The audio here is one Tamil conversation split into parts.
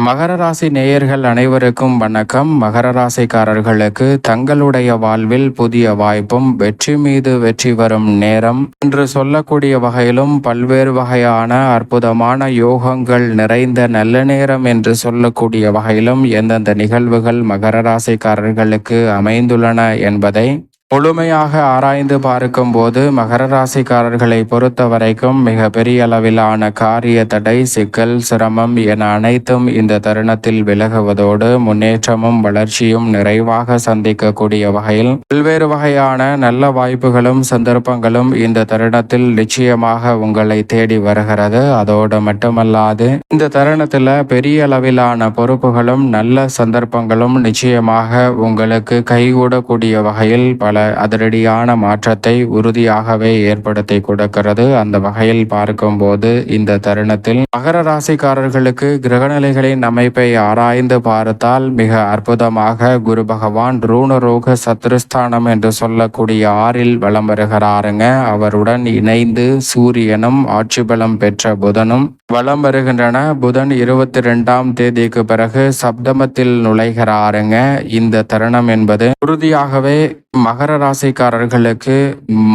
மகர ராசி நேயர்கள் அனைவருக்கும் வணக்கம். மகர ராசிக்காரர்களுக்கு தங்களுடைய வாழ்வில் புதிய வாய்ப்பும் வெற்றி மீது வெற்றி வரும் நேரம் என்று சொல்லக்கூடிய வகையிலும் பல்வேறு வகையான அற்புதமான யோகங்கள் நிறைந்த நல்ல நேரம் என்று சொல்லக்கூடிய வகையிலும் எந்தெந்த நிகழ்வுகள் மகர ராசிக்காரர்களுக்கு அமைந்துள்ளன என்பதை முழுமையாக ஆராய்ந்து பார்க்கும்போது மகர ராசிக்காரர்களை பொறுத்த வரைக்கும் மிக பெரிய அளவிலான காரிய தடை சிக்கல் சிரமம் என அனைத்தும் இந்த தருணத்தில் விலகுவதோடு முன்னேற்றமும் வளர்ச்சியும் நிறைவாக சந்திக்கக்கூடிய வகையில் பல்வேறு வகையான நல்ல வாய்ப்புகளும் சந்தர்ப்பங்களும் இந்த தருணத்தில் நிச்சயமாக உங்களை தேடி வருகிறது. அதோடு மட்டுமல்லாது இந்த தருணத்தில் பெரிய அளவிலான பொறுப்புகளும் நல்ல சந்தர்ப்பங்களும் நிச்சயமாக உங்களுக்கு கைகூடக்கூடிய வகையில் பல அதிரடியான மாற்றத்தை உறுதியாகவே ஏற்படுத்தி கொடுக்கிறது. அந்த வகையில் பார்க்கும்போது இந்த தருணத்தில் மகர ராசிக்காரர்களுக்கு கிரகநிலைகளின் அமைப்பை ஆராய்ந்து பார்த்தால் மிக அற்புதமாக குரு பகவான் ரூணரோக சத்ருஸ்தானம் என்று சொல்லக்கூடிய ஆறில் வலம் வருகிறாருங்க. அவருடன் இணைந்து சூரியனும் ஆட்சி பலம் பெற்ற புதனும் வலம் வருகின்றன. புதன் இருபத்தி ரெண்டாம் தேதிக்கு பிறகு சப்தமத்தில் நுழைகிறாருங்க. இந்த தருணம் என்பது உறுதியாகவே மகர ராசிக்காரர்களுக்கு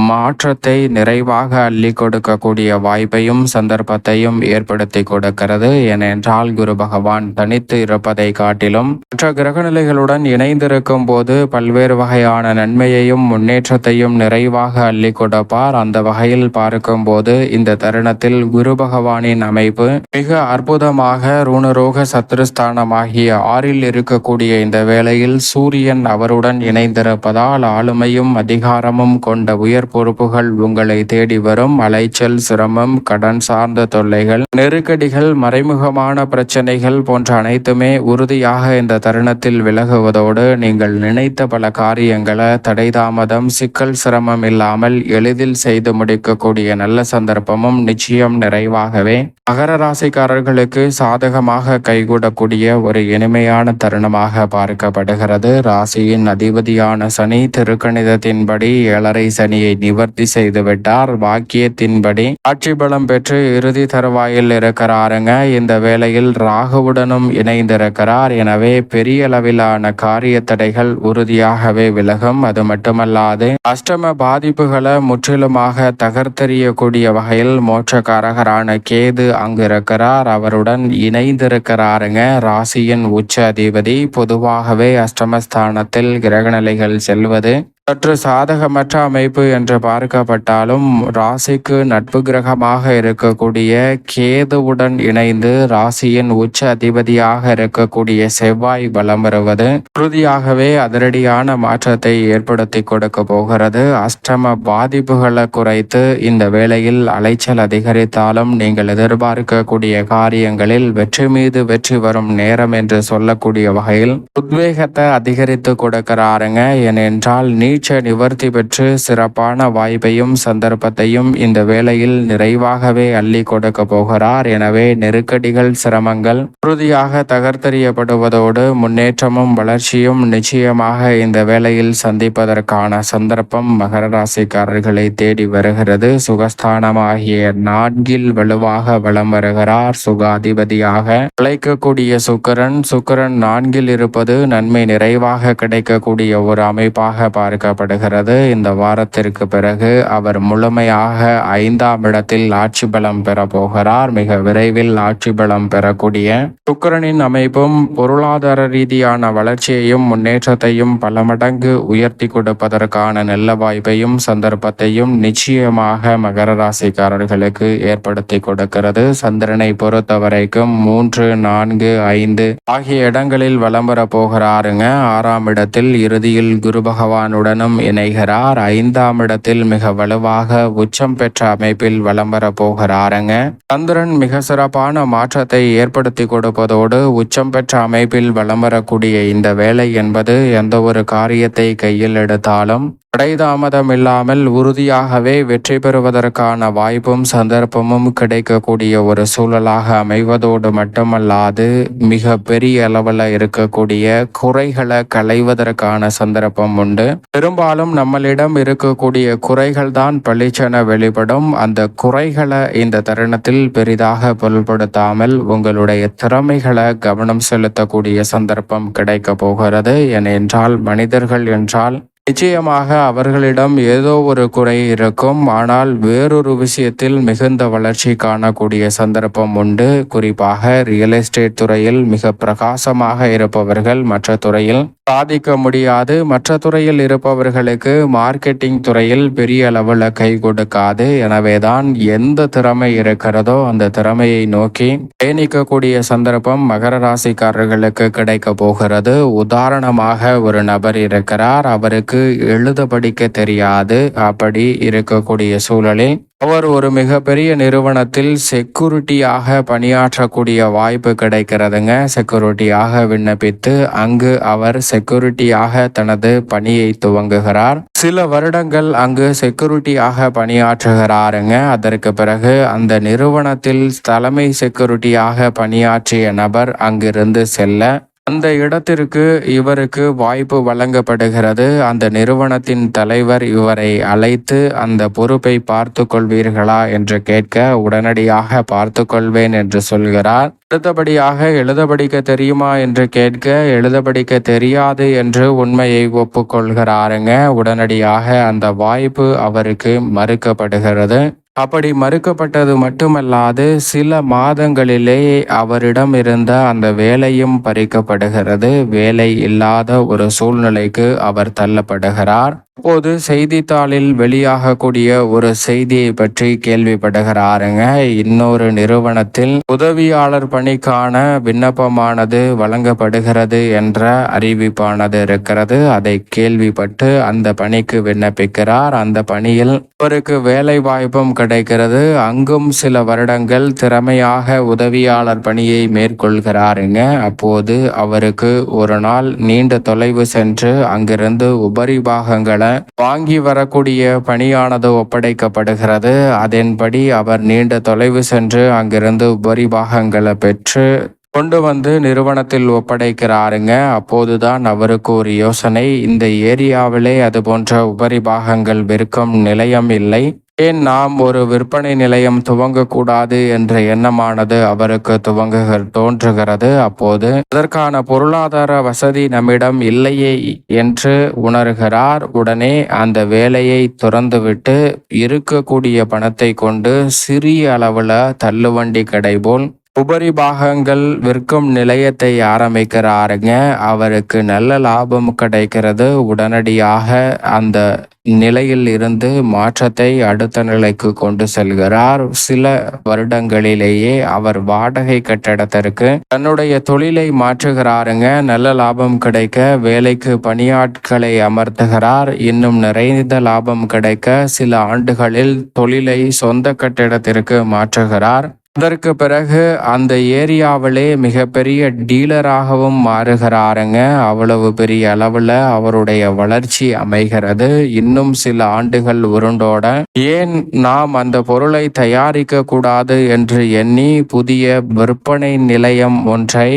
மாற்றத்தை நிறைவாக அள்ளி கொடுக்கக்கூடிய வாய்ப்பையும் சந்தர்ப்பத்தையும் ஏற்படுத்தி கொடுக்கிறது. ஏனென்றால் குரு பகவான் தனித்து இருப்பதை காட்டிலும் மற்ற கிரகநிலைகளுடன் இணைந்திருக்கும் போது பல்வேறு வகையான நன்மையையும் முன்னேற்றத்தையும் நிறைவாக அள்ளி கொடுப்பார். அந்த வகையில் பார்க்கும்போது இந்த தருணத்தில் குரு பகவானின் அமைப்பு மிக அற்புதமாக ரூணரோக சத்ருஸ்தானமாகிய ஆறில் இருக்கக்கூடிய இந்த வேளையில் சூரியன் அவருடன் இணைந்திருப்பதால் ஆளுமை வல்லமையும் அதிகாரமும் கொண்ட உயர் பொறுப்புகள் உங்களை தேடி வரும். அலைச்சல் சிரமம் கடன் சார்ந்த தொல்லைகள் நெருக்கடிகள் மறைமுகமான பிரச்சனைகள் போன்ற அனைத்துமே உறுதியாக இந்த தருணத்தில் விலகுவதோடு நீங்கள் நினைத்த பல காரியங்களை தடை தாமதம் சிக்கல் சிரமம் இல்லாமல் எளிதில் செய்து முடிக்கக்கூடிய நல்ல சந்தர்ப்பமும் நிச்சயம் நிறைவாகவே. மகர ராசிக்காரர்களுக்கு சாதகமாக கைகூடக்கூடிய ஒரு இனிமையான தருணமாக பார்க்கப்படுகிறது. ராசியின் அதிபதியான சனி கணிதத்தின்படி ஏழரை சனியை நிவர்த்தி செய்துவிட்டார். வாக்கியத்தின்படி ஆட்சி பலம் பெற்று இறுதி தருவாயில் இருக்கிறாருங்க. இந்த வேளையில் ராகுவுடனும் இணைந்திருக்கிறார். எனவே பெரிய அளவிலான காரிய தடைகள் உறுதியாகவே விலகும். அது மட்டுமல்லாது அஷ்டம பாதிப்புகளை முற்றிலுமாக தகர்த்தெறியக்கூடிய வகையில் மோட்சக்காரகரான கேது அங்கு இருக்கிறார் அவருடன் இணைந்திருக்கிறாருங்க. ராசியின் உச்ச அதிபதி. பொதுவாகவே அஷ்டமஸ்தானத்தில் கிரகநிலைகள் செல்வது சற்று சாதகமற்ற அமைப்பு என்று பார்க்கப்பட்டாலும் ராசிக்கு நட்பு கிரகமாக இருக்கக்கூடிய கேதுவுடன் இணைந்து ராசியின் உச்ச அதிபதியாக இருக்கக்கூடிய செவ்வாய் பலம் வருவது உறுதியாகவே அதிரடியான மாற்றத்தை ஏற்படுத்தி கொடுக்க போகிறது. அஷ்டம பாதிப்புகளை குறைத்து இந்த வேளையில் அலைச்சல் அதிகரித்தாலும் நீங்கள் எதிர்பார்க்கக்கூடிய காரியங்களில் வெற்றி மீது வெற்றி வரும் நேரம் என்று சொல்லக்கூடிய வகையில் உத்வேகத்தை அதிகரித்து கொடுக்கிறாருங்க. ஏனென்றால் நீ நீச்ச நிவர்த்தி பெற்று சிறப்பான வாய்ப்பையும் சந்தர்ப்பத்தையும் இந்த வேளையில் நிறைவாகவே அள்ளி கொடுக்க போகிறார். எனவே நெருக்கடிகள் சிரமங்கள் உறுதியாக தகர்த்தெறியப்படுவதோடு முன்னேற்றமும் வளர்ச்சியும் நிச்சயமாக இந்த வேளையில் சந்திப்பதற்கான சந்தர்ப்பம் மகர ராசிக்காரர்களை தேடி வருகிறது. சுகஸ்தானமாகிய நான்கில் வலுவாக வலம் வருகிறார். சுகாதிபதியாக அழைக்கக்கூடிய சுக்கரன் சுக்கரன் நான்கில் இருப்பது நன்மை நிறைவாக கிடைக்கக்கூடிய ஒரு அமைப்பாக பார்க்க பார்க்கப்படுகிறது இந்த வாரத்திற்கு பிறகு அவர் முழுமையாக ஐந்தாம் இடத்தில் ஆட்சி பலம் பெற போகிறார். மிக விரைவில் ஆட்சி பலம் பெறக்கூடிய சுக்கரனின் அமைப்பும் பொருளாதார ரீதியான வளர்ச்சியையும் முன்னேற்றத்தையும் பல மடங்கு உயர்த்தி கொடுப்பதற்கான நல்ல வாய்ப்பையும் சந்தர்ப்பத்தையும் நிச்சயமாக மகர ராசிக்காரர்களுக்கு ஏற்படுத்தி கொடுக்கிறது. சந்திரனை பொறுத்த வரைக்கும் மூன்று நான்கு ஐந்து ஆகிய இடங்களில் வலம் வர போகிறாருங்க. ஆறாம் இடத்தில் இறுதியில் குரு பகவானுடன் சந்திரனும் இணைகிறார். ஐந்தாம் இடத்தில் மிக வலுவாக உச்சம் பெற்ற அமைப்பில் வலம் வர போகிறாருங்க. சந்திரன் மிக சிறப்பான மாற்றத்தை ஏற்படுத்தி கொடுப்பதோடு உச்சம் பெற்ற அமைப்பில் வலம் வரக்கூடிய இந்த வேலை என்பது எந்த ஒரு காரியத்தை கையில் எடுத்தாலும் இடைதாமதம் இல்லாமல் உறுதியாகவே வெற்றி பெறுவதற்கான வாய்ப்பும் சந்தர்ப்பமும் கிடைக்கக்கூடிய ஒரு சூழலாக அமைவதோடு மட்டுமல்லாது மிக பெரிய அளவில் இருக்கக்கூடிய குறைகளை களைவதற்கான சந்தர்ப்பம் உண்டு. பெரும்பாலும் நம்மளிடம் இருக்கக்கூடிய குறைகள் தான் பளிச்சென வெளிப்படும். அந்த குறைகளை இந்த தருணத்தில் பெரிதாக பொருள்படுத்தாமல் உங்களுடைய திறமைகளை கவனம் செலுத்தக்கூடிய சந்தர்ப்பம் கிடைக்க போகிறது. ஏனென்றால் மனிதர்கள் என்றால் நிச்சயமாக அவர்களிடம் ஏதோ ஒரு குறை இருக்கும். ஆனால் வேறொரு விஷயத்தில் மிகுந்த வளர்ச்சி காணக்கூடிய சந்தர்ப்பம் உண்டு. குறிப்பாக ரியல் எஸ்டேட் துறையில் மிக பிரகாசமாக இருப்பவர்கள் மற்ற துறையில் சாதிக்க முடியாது. மற்ற துறையில் இருப்பவர்களுக்கு மார்க்கெட்டிங் துறையில் பெரிய அளவில் கை கொடுக்காது. எனவேதான் எந்த திறமை இருக்கிறதோ அந்த திறமையை நோக்கி பயணிக்கக்கூடிய சந்தர்ப்பம் மகர ராசிக்காரர்களுக்கு கிடைக்க போகிறது. உதாரணமாக ஒரு நபர் இருக்கிறார். அவருக்கு எழுத படிக்க தெரியாது. அப்படி இருக்கக்கூடிய சூழலில் அவர் ஒரு மிகப்பெரிய நிறுவனத்தில் செக்யூரிட்டியாக பணியாற்றக்கூடிய வாய்ப்பு கிடைக்கிறதுங்க. செக்யூரிட்டியாக விண்ணப்பித்து அங்கு அவர் செக்யூரிட்டியாக தனது பணியை துவங்குகிறார். சில வருடங்கள் அங்கு செக்யூரிட்டியாக பணியாற்றுகிறாருங்க. அதற்கு பிறகு அந்த நிறுவனத்தில் தலைமை செக்யூரிட்டியாக பணியாற்றிய நபர் அங்கிருந்து செல்ல அந்த இடத்திற்கு இவருக்கு வாய்ப்பு வழங்கப்படுகிறது. அந்த நிறுவனத்தின் தலைவர் இவரை அழைத்து அந்த பொறுப்பை பார்த்து கொள்வீர்களா? என்று கேட்க உடனடியாக பார்த்து கொள்வேன் என்று சொல்கிறார். அடுத்தபடியாக எழுத படிக்க தெரியுமா? என்று கேட்க எழுத படிக்க தெரியாது என்று உண்மையை ஒப்புக்கொள்கிறாருங்க. உடனடியாக அந்த வாய்ப்பு அவருக்கு மறுக்கப்படுகிறது. அப்படி மறுக்கப்பட்டது மட்டுமல்லாது சில மாதங்களிலே அவரிடம் இருந்த அந்த வேலையும் பறிக்கப்படுகிறது. வேலை இல்லாத ஒரு சூழ்நிலைக்கு அவர் தள்ளப்படுகிறார். அப்போது செய்தித்தாளில் வெளியாகக்கூடிய ஒரு செய்தியை பற்றி கேள்விப்படுகிறாருங்க. இன்னொரு நிறுவனத்தில் உதவியாளர் பணிக்கான விண்ணப்பமானது வழங்கப்படுகிறது என்ற அறிவிப்பானது இருக்கிறது. அதை கேள்விப்பட்டு அந்த பணிக்கு விண்ணப்பிக்கிறார். அந்த பணியில் அவருக்கு வேலை வாய்ப்பும் கிடைக்கிறது. அங்கும் சில வருடங்கள் திறமையாக உதவியாளர் பணியை மேற்கொள்கிறாருங்க. அப்போது அவருக்கு ஒரு நாள் நீண்ட தொலைவு சென்று அங்கிருந்து உபரி பாகங்களை வாங்கி வரக்கூடிய பணியானது ஒப்படைக்கப்படுகிறது. அதன்படி அவர் நீண்ட தொலைவு சென்று அங்கிருந்து உபரி பாகங்களை பெற்று கொண்டு வந்து நிறுவனத்தில் ஒப்படைக்கிறாருங்க. அப்போதுதான் அவருக்கு ஒரு யோசனை. இந்த ஏரியாவிலே அது போன்ற உபரி பாகங்கள் விற்கும் நிலையம் இல்லை. ஏன் நாம் ஒரு விற்பனை நிலையம் துவங்கக்கூடாது என்ற எண்ணமானது அவருக்கு துவங்குக தோன்றுகிறது. அப்போது அதற்கான பொருளாதார வசதி நம்மிடம் இல்லையே என்று உணர்கிறார். உடனே அந்த வேலையை துறந்துவிட்டு இருக்கக்கூடிய பணத்தை கொண்டு சிறிய அளவில் தள்ளுவண்டி கடை போல் உபரி பாகங்கள் விற்கும் நிலையத்தை ஆரம்பிக்கிறாருங்க. அவருக்கு நல்ல லாபம் கிடைக்கிறது. உடனடியாக அந்த நிலையில் இருந்து மாற்றத்தை அடுத்த நிலைக்கு கொண்டு செல்கிறார். சில வருடங்களிலேயே அவர் வாடகை கட்டடத்திற்கு தன்னுடைய தொழிலை மாற்றுகிறாருங்க. நல்ல லாபம் கிடைக்க வேலைக்கு பணியாட்களை அமர்த்துகிறார். இன்னும் நிறைந்த லாபம் கிடைக்க சில ஆண்டுகளில் தொழிலை சொந்த கட்டிடத்திற்கு மாற்றுகிறார். அதற்கு பிறகு அந்த ஏரியாவிலே மிகப்பெரிய டீலராகவும் மாறுகிறாருங்க. அவ்வளவு பெரிய அளவில் அவருடைய வளர்ச்சி அமைகிறது. இன்னும் சில ஆண்டுகள் உருண்டோட ஏன் நாம் அந்த பொருளை தயாரிக்க கூடாது என்று எண்ணி புதிய விற்பனை நிலையம் ஒன்றை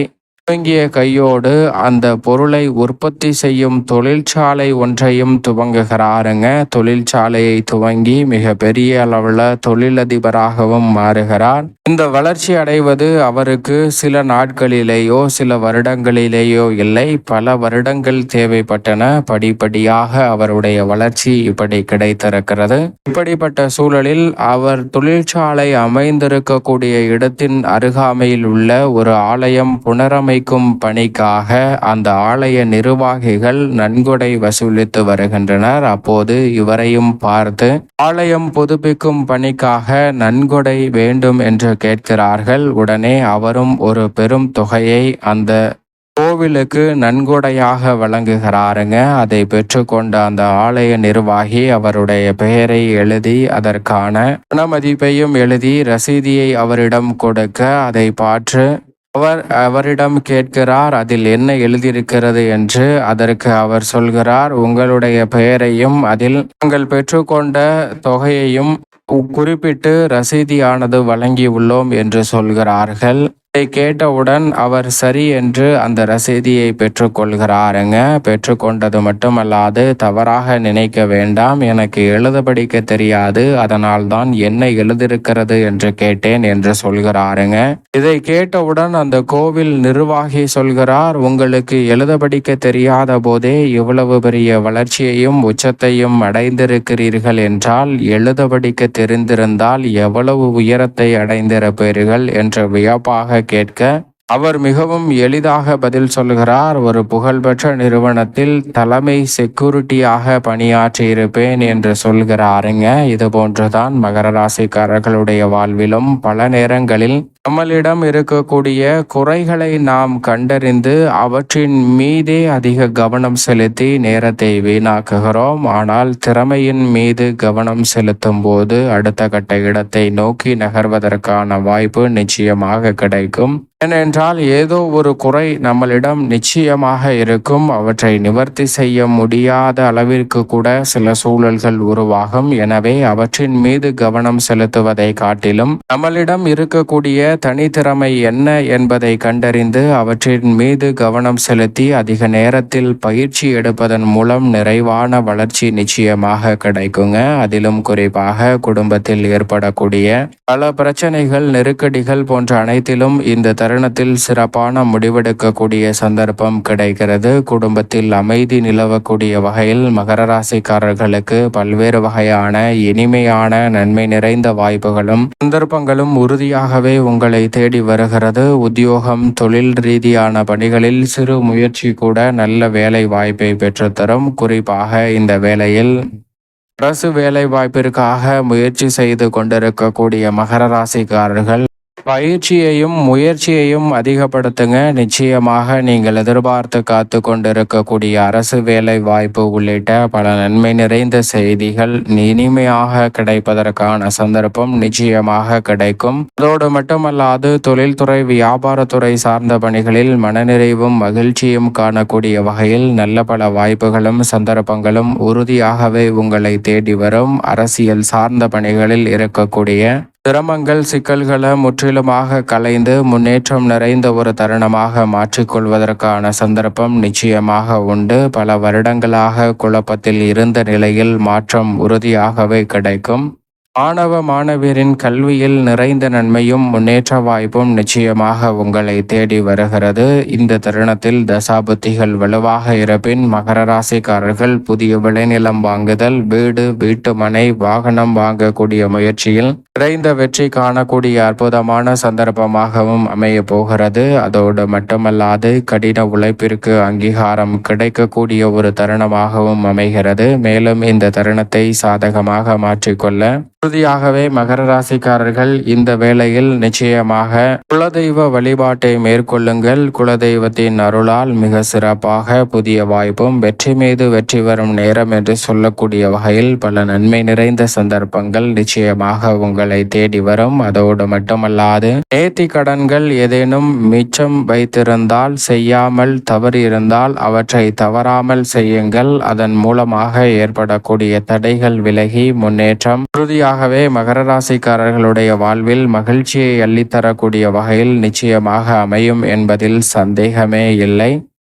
துவங்கிய கையோடு அந்த பொருளை உற்பத்தி செய்யும் தொழிற்சாலை ஒன்றையும் துவங்குகிறாருங்க. தொழிற்சாலையை துவங்கி மிக பெரிய அளவில் தொழிலதிபராகவும் மாறுகிறார். இந்த வளர்ச்சி அடைவது அவருக்கு சில நாட்களிலேயோ சில வருடங்களிலேயோ இல்லை. பல வருடங்கள் தேவைப்பட்டன. படிப்படியாக அவருடைய வளர்ச்சி இப்படி கிடைத்திருக்கிறது. இப்படிப்பட்ட சூழலில் அவர் தொழிற்சாலை அமைந்திருக்கக்கூடிய இடத்தின் அருகாமையில் உள்ள ஒரு ஆலயம் புனரமை புனரமைக்கும் பணிக்காக அந்த ஆலய நிர்வாகிகள் நன்கொடை வசூலித்து வருகின்றனர். அப்போது இவரையும் பார்த்து ஆலயம் புதுப்பிக்கும் பணிக்காக நன்கொடை வேண்டும் என்று கேட்கிறார்கள். உடனே அவரும் ஒரு பெரும் தொகையை அந்த கோவிலுக்கு நன்கொடையாக வழங்குகிறாருங்க. அதை பெற்றுக்கொண்ட அந்த ஆலய நிர்வாகி அவருடைய பெயரை எழுதி அதற்கான பணமதிப்பையும் எழுதி ரசீதியை அவரிடம் கொடுக்க அதை பார்த்து அவர் அவரிடம் கேட்கிறார் அதில் என்ன எழுதியிருக்கிறது? என்று அதற்கு அவர் சொல்கிறார் உங்களுடைய பெயரையும் அதில் நாங்கள் பெற்றுக்கொண்ட தொகையையும் குறிப்பிட்டு ரசீதியானது வழங்கியுள்ளோம் என்று சொல்கிறார்கள். இதை கேட்டவுடன் அவர் சரி என்று அந்த ரசீதியை பெற்றுக்கொள்கிறாருங்க. பெற்றுக்கொண்டது மட்டுமல்லாது தவறாக நினைக்க வேண்டாம். எனக்கு எழுத படிக்க தெரியாது. அதனால் தான் என்ன எழுதியிருக்கிறது என்று கேட்டேன் என்று சொல்கிறாருங்க. இதை கேட்டவுடன் அந்த கோவில் நிர்வாகி சொல்கிறார் உங்களுக்கு எழுத படிக்க தெரியாத போதே இவ்வளவு பெரிய வளர்ச்சியையும் உச்சத்தையும் அடைந்திருக்கிறீர்கள் என்றால் எழுத படிக்க தெரிந்திருந்தால் எவ்வளவு உயரத்தை அடைந்திருப்பீர்கள் என்று வியப்பாக கேட்க அவர் மிகவும் எளிதாக பதில் சொல்கிறார் ஒரு புகழ்பெற்ற நிறுவனத்தில் தலைமை செக்யூரிட்டியாக பணியாற்றியிருப்பேன் என்று சொல்கிறாருங்க. இது போன்றுதான் மகர ராசிக்காரர்களுடைய வாழ்விலும் பல நேரங்களில் நம்மளிடம் இருக்கக்கூடிய குறைகளை நாம் கண்டறிந்து அவற்றின் மீதே அதிக கவனம் செலுத்தி நேரத்தை வீணாக்குகிறோம். ஆனால் திறமையின் மீது கவனம் செலுத்தும் போது அடுத்த கட்ட இடத்தை நோக்கி நகர்வதற்கான வாய்ப்பு நிச்சயமாக கிடைக்கும். ஏனென்றால் ஏதோ ஒரு குறை நம்மளிடம் நிச்சயமாக இருக்கும். அவற்றை நிவர்த்தி செய்ய முடியாத அளவிற்கு கூட சில சூழல்கள் உருவாகும். எனவே அவற்றின் மீது கவனம் செலுத்துவதை காட்டிலும் நம்மளிடம் இருக்கக்கூடிய தனித்திறமை என்ன என்பதை கண்டறிந்து அவற்றின் மீது கவனம் செலுத்தி அதிக நேரத்தில் பயிற்சி எடுப்பதன் மூலம் நிறைவான வளர்ச்சி நிச்சயமாக கிடைக்குங்க. அதிலும் குறிப்பாக குடும்பத்தில் ஏற்படக்கூடிய பல பிரச்சனைகள் நெருக்கடிகள் போன்ற அனைத்திலும் இந்த தருணத்தில் சிறப்பான முடிவெடுக்கக்கூடிய சந்தர்ப்பம் கிடைக்கிறது. குடும்பத்தில் அமைதி நிலவக்கூடிய வகையில் மகர ராசிக்காரர்களுக்கு பல்வேறு வகையான இனிமையான நன்மை நிறைந்த வாய்ப்புகளும் சந்தர்ப்பங்களும் உறுதியாகவே உங்கள் தேடி வருகிறது. உத்தியோகம் தொழில் ரீதியான பணிகளில் சிறு முயற்சி கூட நல்ல வேலை வாய்ப்பை பெற்றுத்தரும். குறிப்பாக இந்த வேளையில் அரசு வேலை வாய்ப்பிற்காக முயற்சி செய்து கொண்டிருக்கக்கூடிய மகர ராசிக்காரர்கள் பயிற்சியையும் முயற்சியையும் அதிகப்படுத்துங்க. நிச்சயமாக நீங்கள் எதிர்பார்த்து காத்து கொண்டிருக்கக்கூடிய அரசு வேலை வாய்ப்பு உள்ளிட்ட பல நன்மை நிறைந்த செய்திகள் இனிமையாக கிடைப்பதற்கான சந்தர்ப்பம் நிச்சயமாக கிடைக்கும். அதோடு மட்டுமல்லாது தொழில்துறை வியாபாரத்துறை சார்ந்த பணிகளில் மனநிறைவும் மகிழ்ச்சியும் காணக்கூடிய வகையில் நல்ல பல வாய்ப்புகளும் சந்தர்ப்பங்களும் உறுதியாகவே உங்களை தேடி வரும். அரசியல் சார்ந்த பணிகளில் இருக்கக்கூடிய சிரமங்கள் சிக்கல்களை முற்றிலுமாக கலைந்து முன்னேற்றம் நிறைந்த ஒரு தருணமாக மாற்றிக்கொள்வதற்கான சந்தர்ப்பம் நிச்சயமாக உண்டு. பல வருடங்களாக குழப்பத்தில் இருந்த நிலையில் மாற்றம் உறுதியாகவே கிடைக்கும். மாணவ மாணவியரின் கல்வியில் நிறைந்த நன்மையும் முன்னேற்ற வாய்ப்பும் நிச்சயமாக உங்களை தேடி வருகிறது. இந்த தருணத்தில் தசாபுத்திகள் வலுவாக இருப்பின் மகர ராசிக்காரர்கள் புதிய விளைநிலம் வாங்குதல் வீடு வீட்டு மனை வாகனம் வாங்கக்கூடிய முயற்சியில் நிறைந்த வெற்றி காணக்கூடிய அற்புதமான சந்தர்ப்பமாகவும் அமைய போகிறது. அதோடு மட்டுமல்லாது கடின உழைப்பிற்கு அங்கீகாரம் கிடைக்கக்கூடிய ஒரு தருணமாகவும் அமைகிறது. மேலும் இந்த தருணத்தை சாதகமாக மாற்றிக்கொள்ள உறுதியாகவே மகர ராசிக்காரர்கள் இந்த வேளையில் நிச்சயமாக குலதெய்வ வழிபாட்டை மேற்கொள்ளுங்கள். குலதெய்வத்தின் அருளால் மிக சிறப்பாக புதிய வாய்ப்பும் வெற்றி மீது வெற்றி வரும் நேரம் என்று சொல்லக்கூடிய வகையில் பல நன்மை நிறைந்த சந்தர்ப்பங்கள் நிச்சயமாக உங்களை தேடி வரும். அதோடு மட்டுமல்லாது நேர்த்தி கடன்கள் ஏதேனும் மிச்சம் வைத்திருந்தால் செய்யாமல் தவறு இருந்தால் அவற்றை தவறாமல் செய்யுங்கள். அதன் மூலமாக ஏற்படக்கூடிய தடைகள் விலகி முன்னேற்றம் உறுதியாக நிச்சயமாகவே மகர ராசிக்காரர்களுடைய வாழ்வில் மகிழ்ச்சியை அள்ளித்தரக்கூடிய வகையில் நிச்சயமாக அமையும் என்பதில் சந்தேகமே இல்லை.